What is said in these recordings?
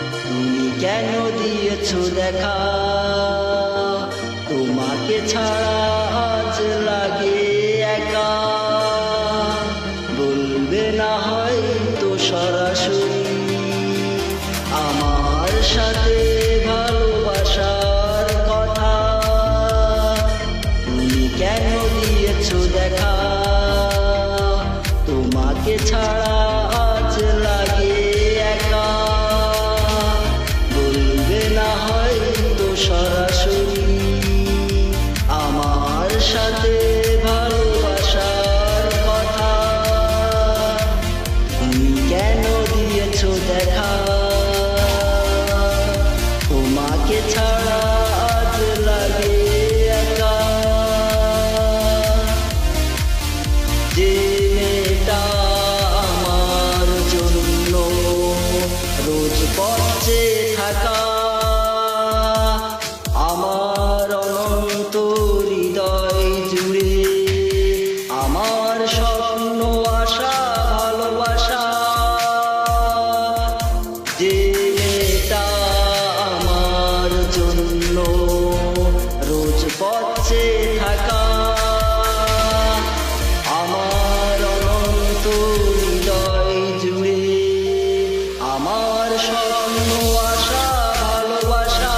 তুমি কেন দিয়েছ দেখা? তোমাকে ছাড়া সরাসরি আমার সাথে ভালোবাসার কথা। তুমি কেন দিয়েছ দেখা? তোমাকে ছাড়া আজ লাগে একা। যে মেয়েটা আমার জন্য রোজ পথে থাকা স্বপ্ন আশা ভালোবাসা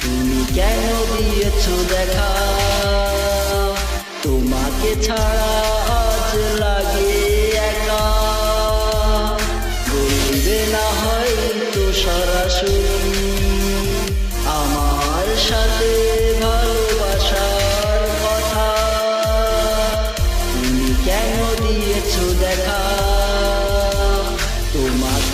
তুমি কেন দিয়েছ দেখা? তোমাকে ছাড়া আজ লাগে একা? বলবে না হয় তো সরাসরি।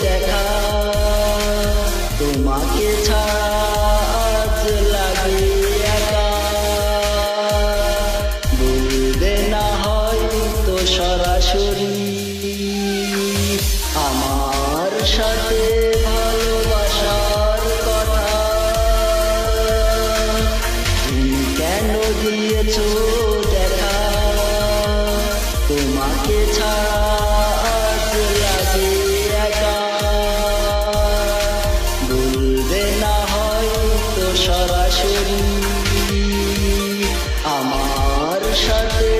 দেখা। তোমাকে সরাসরি। আমার সাথে ভালোবাসার কথা। কেন দিয়েছ দেখা? তোমাকে ছাড়া সরাসরি আমার সাথে